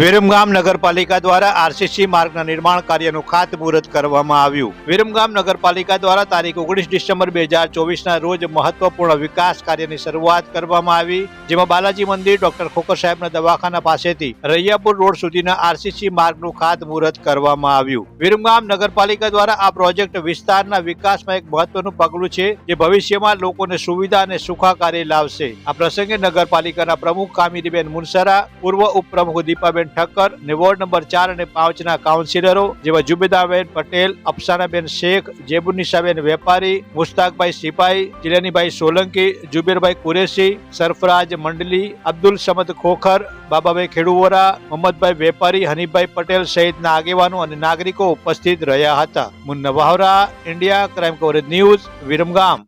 વિરમગામ નગરપાલિકા દ્વારા આરસીસી માર્ગના નિર્માણ કાર્યનું ખાતમુહૂર્ત કરવામાં આવ્યું. વિરમગામ નગરપાલિકા દ્વારા તારીખ ઓગણીસ ડિસેમ્બર બે હજાર ચોવીસના રોજ મહત્વપૂર્ણ વિકાસ કાર્યની શરૂઆત કરવામાં આવી, જેમાં બાલાજી મંદિર, ડોક્ટર ખોખર સાહેબના દવાખાના પાસેથી રૈયાપુર રોડ સુધીના આરસીસી માર્ગનું ખાતમુહૂર્ત કરવામાં આવ્યું. વિરમગામ નગરપાલિકા દ્વારા આ પ્રોજેક્ટ વિસ્તારના વિકાસમાં એક મહત્વનું પગલું છે, જે ભવિષ્યમાં લોકોને સુવિધા અને સુખાકારી લાવશે. આ પ્રસંગે નગરપાલિકાના પ્રમુખ કામિનીબેન મુનસરા, પૂર્વ ઉપપ્રમુખ દીપાબેન ઠક્કર અને વોર્ડ નંબર ચાર અને પાંચના કાઉન્સિલરો જેવા જુબેદાબેન પટેલ, અફસાનાબેન શેખ જેબુનિસાબેન વેપારી, મુસ્તાકભાઈ સિપાઈ જિલ્લાનીભાઈ સોલંકી, જુબેરભાઈ કુરેશી, સરફરાજ મંડલી, અબ્દુલ સમદ ખોખર, બાબાભાઈ ખેડુવોરા, મોહમ્મદભાઈ વેપારી, હનીફભાઈ પટેલ સહિતના આગેવાનો અને નાગરિકો ઉપસ્થિત રહ્યા હતા. Munna Vahra India, crime coverage news, Viramgam.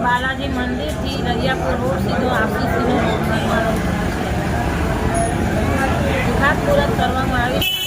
Balaji મંદિરથી રૈયાપુર રોડ સીધો આરસીસીનો સીધો ખાતમુહૂર્ત કરવામાં આવી